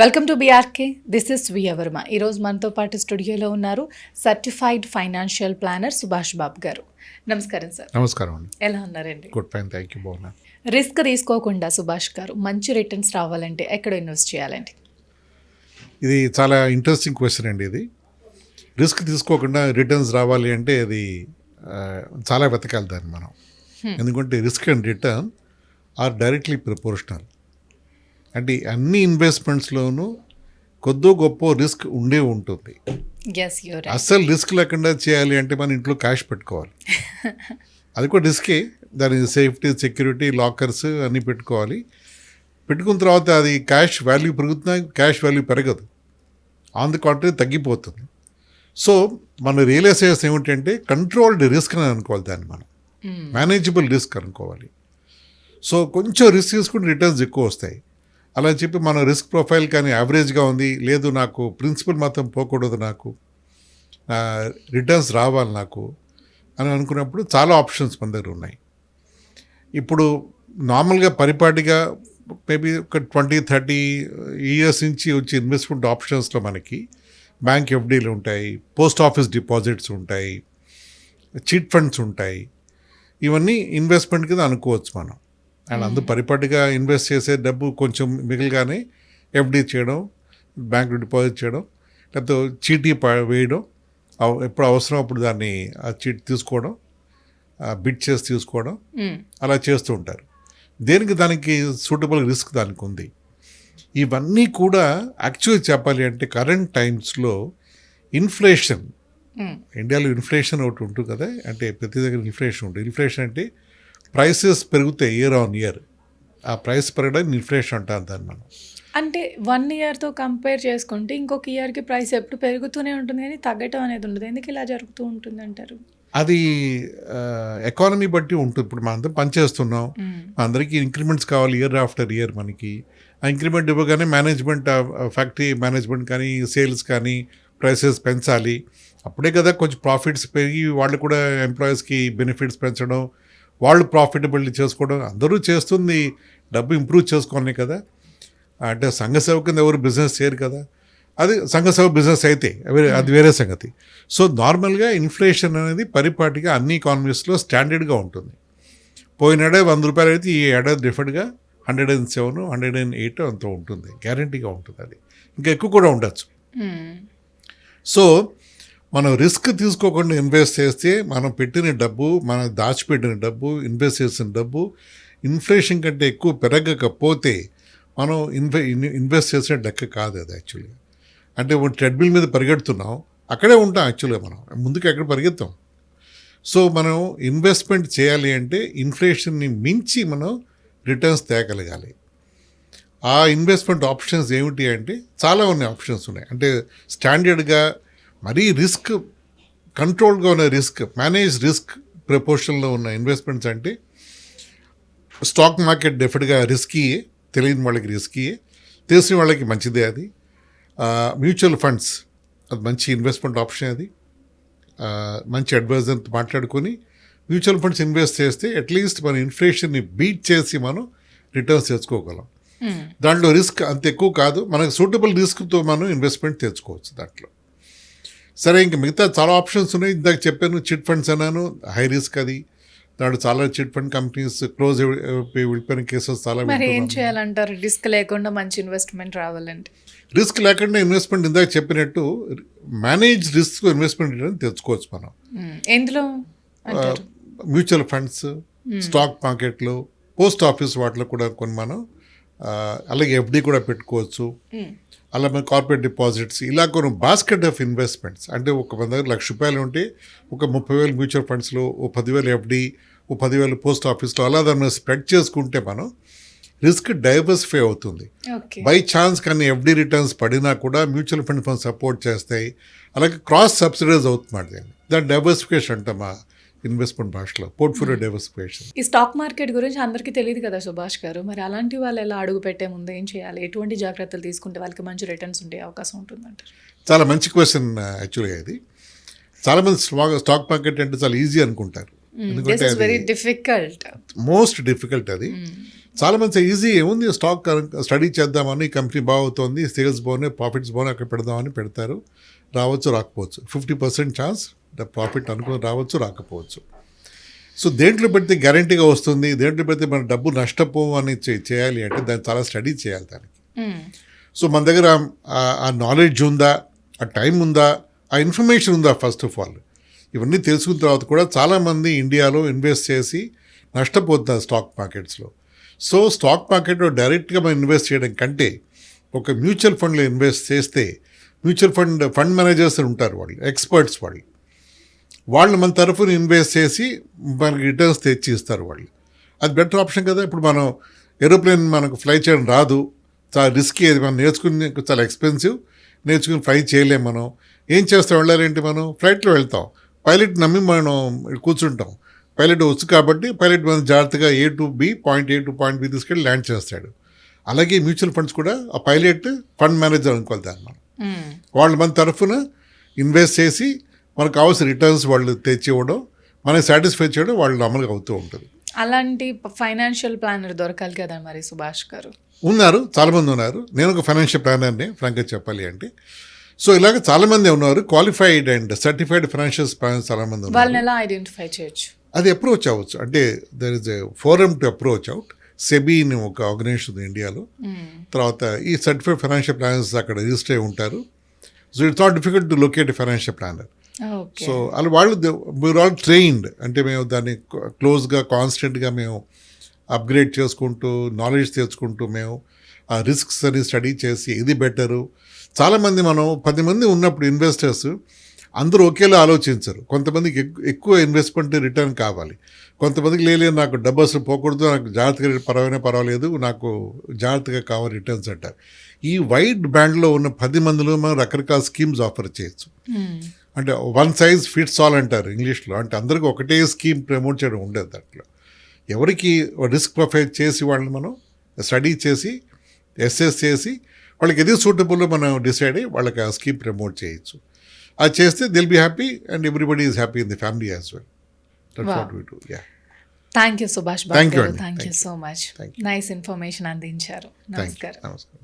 Welcome to BRK this is వియ Varma ఈరోజు మనతో పాటు స్టూడియోలో ఉన్నారు certified financial planner Subhash Babu garu. నమస్కారం సార్. నమస్కారం అండి. ఎలా ఉన్నారండి? గుడ్ ఫైన్ థ్యాంక్ యూ బాగున్నా. రిస్క్ తీసుకోకుండా సుభాష్ గారు మంచి రిటర్న్స్ రావాలంటే ఎక్కడ ఇన్వెస్ట్ చేయాలండి? ఇది చాలా ఇంట్రెస్టింగ్ క్వశ్చన్ అండి ఇది. రిస్క్ తీసుకోకుండా రిటర్న్స్ రావాలి అంటే అది చాలా వెతకాలి దాన్ని మనం. ఎందుకంటే risk and return are directly proportional అంటే అన్ని ఇన్వెస్ట్మెంట్స్లోనూ కొద్దో గొప్ప రిస్క్ ఉండే ఉంటుంది. అస్సలు రిస్క్ లేకుండా చేయాలి అంటే మన ఇంట్లో క్యాష్ పెట్టుకోవాలి. అది కూడా రిస్కే దాని సేఫ్టీ సెక్యూరిటీ లాకర్స్ అన్నీ పెట్టుకోవాలి. పెట్టుకున్న తర్వాత అది క్యాష్ వాల్యూ పెరుగుతున్నా క్యాష్ వాల్యూ పెరగదు. ఆన్ ది కాంట్రీ తగ్గిపోతుంది. సో మన రియలైజేషన్ ఏమిటంటే కంట్రోల్డ్ రిస్క్ అని అనుకోవాలి దాన్ని మనం. మేనేజబుల్ రిస్క్ అనుకోవాలి. సో కొంచెం రిస్క్ తీసుకుంటే రిటర్న్స్ ఎక్కువ వస్తాయి. అలా చెప్పి మన రిస్క్ ప్రొఫైల్ కానీ యావరేజ్గా ఉంది. లేదు నాకు ప్రిన్సిపల్ మాత్రం పోకూడదు నాకు. రిటర్న్స్ రావాలి నాకు అని అనుకున్నప్పుడు చాలా ఆప్షన్స్ మన దగ్గర ఉన్నాయి. ఇప్పుడు నార్మల్గా పరిపాటిగా మేబీ ఒక ట్వంటీ థర్టీ ఇయర్స్ నుంచి వచ్చి ఇన్వెస్ట్మెంట్ ఆప్షన్స్లో మనకి బ్యాంక్ ఎఫ్డీలు ఉంటాయి పోస్ట్ ఆఫీస్ డిపాజిట్స్ ఉంటాయి చిట్ ఫండ్స్ ఉంటాయి. ఇవన్నీ ఇన్వెస్ట్మెంట్ కింద అనుకోవచ్చు మనం. అండ్ అందు పరిపాటిగా ఇన్వెస్ట్ చేసే డబ్బు కొంచెం మిగిలిగానే ఎఫ్డీ చేయడం బ్యాంకు డిపాజిట్ చేయడం లేకపోతే చీటీ వేయడం ఎప్పుడు అవసరం అప్పుడు దాన్ని ఆ చీట్ తీసుకోవడం బిట్ చేసి తీసుకోవడం అలా చేస్తూ ఉంటారు. దేనికి దానికి సూటబుల్ రిస్క్ దానికి ఉంది? ఇవన్నీ కూడా యాక్చువల్ చెప్పాలి అంటే కరెంట్ టైమ్స్లో ఇన్ఫ్లేషన్ ఇండియాలో ఇన్ఫ్లేషన్ ఒకటి ఉంటుంది కదా అంటే ప్రతి దగ్గర ఇన్ఫ్లేషన్ ఉంటుంది. ఇన్ఫ్లేషన్ అంటే ప్రైసెస్ పెరుగుతాయి ఇయర్ ఆన్ ఇయర్ ఆ ప్రైస్ పెరగడానికి ఇన్ఫ్లేషన్ అంటాం దాన్ని మనం. అంటే వన్ ఇయర్తో కంపేర్ చేసుకుంటే ఇంకొక ఇయర్కి ప్రైస్ ఎప్పుడు పెరుగుతూనే ఉంటుంది కానీ తగ్గటం అనేది ఉండదు. ఎందుకు ఇలా జరుగుతూ ఉంటుంది అంటారు? అది ఎకానమీ బట్టి ఉంటుంది. ఇప్పుడు మనందరం పనిచేస్తున్నాం అందరికీ ఇంక్రిమెంట్స్ కావాలి ఇయర్ ఆఫ్టర్ ఇయర్ మనకి. ఆ ఇంక్రిమెంట్ ఇవ్వగానే మేనేజ్మెంట్ ఫ్యాక్టరీ మేనేజ్మెంట్ కానీ సేల్స్ కానీ ప్రైసెస్ పెంచాలి. అప్పుడే కదా కొంచెం ప్రాఫిట్స్ పెరిగి వాళ్ళు కూడా ఎంప్లాయీస్కి బెనిఫిట్స్ పెంచడం వాళ్ళు ప్రాఫిటబిలిటీ చేసుకోవడం అందరూ చేస్తుంది. డబ్బు ఇంప్రూవ్ చేసుకోవాలి కదా. అంటే సంఘ సేవ కింద ఎవరు బిజినెస్ చేయరు కదా. అది సంఘ సేవ బిజినెస్ అయితే వేరే- అది వేరే సంగతి. సో నార్మల్గా ఇన్ఫ్లేషన్ అనేది పరిపాటిగా అన్ని ఎకానమీస్లో స్టాండర్డ్గా ఉంటుంది. పోయిన ఏడాది వంద రూపాయలు అయితే ఈ ఏడాది డిఫరెంట్గా hundred and seven hundred and eight అంత ఉంటుంది. గ్యారంటీగా ఉంటుంది అది. ఇంకా ఎక్కువ కూడా ఉండొచ్చు. సో మనం రిస్క్ తీసుకోకుండా ఇన్వెస్ట్ చేస్తే మనం పెట్టిన డబ్బు మనం దాచిపెట్టిన డబ్బు ఇన్వెస్ట్ చేసిన డబ్బు ఇన్ఫ్లేషన్ కంటే ఎక్కువ పెరగకపోతే మనం ఇన్వె ఇన్వెస్ట్ చేసిన లెక్క కాదు అది యాక్చువల్గా. అంటే ట్రెడ్మిల్ మీద పరిగెడుతున్నాం అక్కడే ఉంటాం యాక్చువల్గా మనం ముందుకు ఎక్కడ పరిగెత్తాం. సో మనం ఇన్వెస్ట్మెంట్ చేయాలి అంటే ఇన్ఫ్లేషన్ని మించి మనం రిటర్న్స్ తేగలగాలి. ఆ ఇన్వెస్ట్మెంట్ ఆప్షన్స్ ఏమిటి అంటే చాలా ఉన్నాయి ఆప్షన్స్ ఉన్నాయి. అంటే స్టాండర్డ్గా మరీ రిస్క్ కంట్రోల్గా ఉన్న రిస్క్ మేనేజ్ రిస్క్ ప్రపోర్షన్లో ఉన్న ఇన్వెస్ట్మెంట్స్ అంటే స్టాక్ మార్కెట్ డెఫినెట్గా రిస్కీ తెలియని వాళ్ళకి రిస్కీ తెలిసిన వాళ్ళకి మంచిదే అది. మ్యూచువల్ ఫండ్స్ అది మంచి ఇన్వెస్ట్మెంట్ ఆప్షన్ అది. మంచి అడ్వైజర్తో మాట్లాడుకొని మ్యూచువల్ ఫండ్స్ ఇన్వెస్ట్ చేస్తే అట్లీస్ట్ మన ఇన్ఫ్లేషన్ని బీట్ చేసి మనం రిటర్న్స్ తెచ్చుకోగలం. దాంట్లో రిస్క్ అంత ఎక్కువ కాదు మనకు సూటబుల్ రిస్క్తో మనం ఇన్వెస్ట్మెంట్ తెచ్చుకోవచ్చు దాంట్లో. సరే ఇంక మిగతా చాలా ఆప్షన్స్ ఉన్నాయి. ఇందాక చెప్పాను చిట్ ఫండ్స్ అన్నాను హై రిస్క్ అది. దాంట్లో చాలా చిట్ ఫండ్ కంపెనీస్ క్లోజ్ వెళ్ళిపోయిన కేసెస్ చాలా ఏం. చేయాలంటారు? రిస్క్ లేకుండా మంచి ఇన్వెస్ట్మెంట్ రావాలంటే. రిస్క్ లేకుండా ఇన్వెస్ట్మెంట్ ఇందాక చెప్పినట్టు మేనేజ్ రిస్క్ ఇన్వెస్ట్మెంట్ తెచ్చుకోవచ్చు మనం. ఎందులో మ్యూచువల్ ఫండ్స్ స్టాక్ మార్కెట్లో పోస్ట్ ఆఫీస్ వాటిలో కూడా కొన్ని మనం అలాగే ఎఫ్డి కూడా పెట్టుకోవచ్చు. అలా మన కార్పొరేట్ డిపాజిట్స్ ఇలా కొన్ని బాస్కెట్ ఆఫ్ ఇన్వెస్ట్మెంట్స్ అంటే ఒక మన దగ్గర లక్ష రూపాయలు ఉంటే ఒక ముప్పై వేలు మ్యూచువల్ ఫండ్స్లో ఓ పదివేలు ఎఫ్డి ఓ పదివేలు పోస్ట్ ఆఫీస్లో అలా దాన్ని స్ప్రెడ్ చేసుకుంటే మనం రిస్క్ డైవర్సిఫై అవుతుంది. బై ఛాన్స్ కానీ ఎఫ్డి రిటర్న్స్ పడినా కూడా మ్యూచువల్ ఫండ్ ఫండ్ సపోర్ట్ చేస్తాయి. అలాగే క్రాస్ సబ్సిడైజ్ అవుతుంది దాన్ని దాని డైవర్సిఫికేషన్ అంటాం ఆ ఇన్వెస్ట్మెంట్ భాషలో పోర్ట్ఫోలియో డైవర్సిఫికేషన్. ఈ స్టాక్ మార్కెట్ గురించి అందరికీ తెలియదు కదా సుభాష్ గారు. మరి అలాంటి వాళ్ళు ఎలా అడుగు పెట్టే ముందు ఏం చేయాలి? ఎటువంటి జాగ్రత్తలు తీసుకుంటే వాళ్ళకి మంచి రిటర్న్స్ ఉండే అవకాశం ఉంటుందంటారు? చాలా మంచి క్వశ్చన్ యాక్చువల్గా ఇది. చాలామంది స్టాక్ స్టాక్ మార్కెట్ అంటే చాలా ఈజీ అనుకుంటారు. దిస్ ఎందుకంటే వెరీ డిఫికల్ట్ మోస్ట్ డిఫికల్ట్ అది. చాలా మంది ఈజీ ఏముంది? స్టాక్ స్టడీ చేద్దామని కంపెనీ బాగుతుంది సేల్స్ బాగున్నాయి ప్రాఫిట్స్ బాగున్నాయి అక్కడ పెడదామని పెడతారు. రావచ్చు రాకపోవచ్చు. ఫిఫ్టీ పర్సెంట్ ఛాన్స్ ప్రాఫిట్ అనుకుని రావచ్చు రాకపోవచ్చు. సో దేంట్లో పెడితే గ్యారంటీగా వస్తుంది దేంట్లో పెడితే మన డబ్బు నష్టపోవు అని చేయాలి అంటే దాన్ని చాలా స్టడీ చేయాలి దానికి. మ్మ్. సో మన దగ్గర ఆ- ఆ నాలెడ్జ్ ఉందా ఆ టైం ఉందా ఆ ఇన్ఫర్మేషన్ ఉందా ఫస్ట్ ఆఫ్ ఆల్ ఇవన్నీ తెలుసుకున్న తర్వాత కూడా చాలామంది ఇండియాలో ఇన్వెస్ట్ చేసి నష్టపోతున్నారు స్టాక్ మార్కెట్స్లో సో స్టాక్ మార్కెట్లో డైరెక్ట్గా మనం ఇన్వెస్ట్ చేయడం కంటే ఒక మ్యూచువల్ ఫండ్లో ఇన్వెస్ట్ చేస్తే మ్యూచువల్ ఫండ్ ఫండ్ మేనేజర్స్ ఉంటారు వాళ్ళు ఎక్స్పర్ట్స్ వాళ్ళు. వాళ్ళు మన తరఫున ఇన్వెస్ట్ చేసి మనకి రిటర్న్స్ తెచ్చి ఇస్తారు వాళ్ళు. అది బెటర్ ఆప్షన్ కదా. ఇప్పుడు మనం ఏరోప్లేన్ మనకు ఫ్లై చేయడం రాదు. చాలా రిస్కీ అది. మనం నేర్చుకుని చాలా ఎక్స్పెన్సివ్. నేర్చుకుని ఫ్లై చేయలేం మనం. ఏం చేస్తాం? వెళ్ళాలంటే మనం? ఫ్లైట్లో వెళ్తాం. పైలట్ నమ్మి మనం కూర్చుంటాం. పైలట్ వచ్చు కాబట్టి పైలట్ మనం జాగ్రత్తగా A to B point A to point B తీసుకెళ్ళి ల్యాండ్ చేస్తాడు. అలాగే మ్యూచువల్ ఫండ్స్ కూడా ఆ పైలట్ ఫండ్ మేనేజర్ అనుకోవాలి దాన్ని మనం. వాళ్ళు మన తరఫున ఇన్వెస్ట్ చేసి మనకు కావాల్సిన రిటర్న్స్ వాళ్ళు తెచ్చి ఇవ్వడం మనకి సాటిస్ఫై చేయడం వాళ్ళు అమలుగా అవుతూ ఉంటుంది. అలాంటి ఫైనాన్షియల్ ప్లానర్ దొరకాలి కదా మరి సుభాష్ గారు? ఉన్నారు చాలామంది ఉన్నారు. నేను ఒక ఫైనాన్షియల్ ప్లానర్ని ఫ్రాంక్గా చెప్పాలి అంటే. సో ఇలాగ చాలామంది ఉన్నారు. Qualified and certified financial planners చాలామంది ఉన్నారు. వాళ్ళని ఎలా ఐడెంటిఫై చేయొచ్చు? అది అప్రోచ్ అవ్వచ్చు. అంటే there is a forum to approach out SEBI అని ఒక ఆర్గనైజేషన్ ఉంది ఇండియాలో. మ్మ్. తర్వాత ఈ సర్టిఫైడ్ ఫైనాన్షియల్ ప్లానర్స్ అక్కడ రిజిస్టర్ అయి ఉంటారు. So it's not difficult to locate financial planner so అలా వాళ్ళు వీఆర్ ఆల్ ట్రైన్డ్ అంటే మేము దాన్ని క్లోజ్గా కాన్స్టెంట్గా మేము అప్గ్రేడ్ చేసుకుంటూ నాలెడ్జ్ తెచ్చుకుంటూ మేము ఆ రిస్క్స్ అని స్టడీ చేసి ఇది బెటరు చాలామంది మనం పది మంది ఉన్నప్పుడు ఇన్వెస్టర్స్ అందరూ ఒకేలా ఆలోచించరు. కొంతమందికి ఎక్కు- ఎక్కువ ఇన్వెస్ట్మెంట్ రిటర్న్ కావాలి. కొంతమందికి లేదు నాకు డబ్బు అసలు పోకూడదు నాకు జాగ్రత్తగా పర్వాలైనా పర్వాలేదు నాకు జాగ్రత్తగా కావాలి రిటర్న్స్ అంటారు. ఈ వైడ్ బ్యాండ్లో ఉన్న పది మందిలో మనం రకరకాల స్కీమ్స్ ఆఫర్ చేయొచ్చు. అంటే వన్ సైజ్ ఫిట్స్ ఆల్ అంటారు ఇంగ్లీష్లో. అంటే అందరికీ ఒకటే స్కీమ్ ప్రమోట్ చేయడం ఉండదు దాంట్లో. ఎవరికి రిస్క్ ప్రొఫైల్ చేసి వాళ్ళని మనం స్టడీ చేసి ఎస్ఎస్ చేసి వాళ్ళకి ఏది సూటబుల్ మనం డిసైడ్ అయ్యి వాళ్ళకి ఆ స్కీమ్ ప్రమోట్ చేయొచ్చు. అది చేస్తే they'll be happy and everybody is happy in the family as well that's. What we do yeah thank you Subhash Thank Babu you garu అండి. Thank you Thank so much nice information అందించారు thank you నమస్కారం నమస్కారం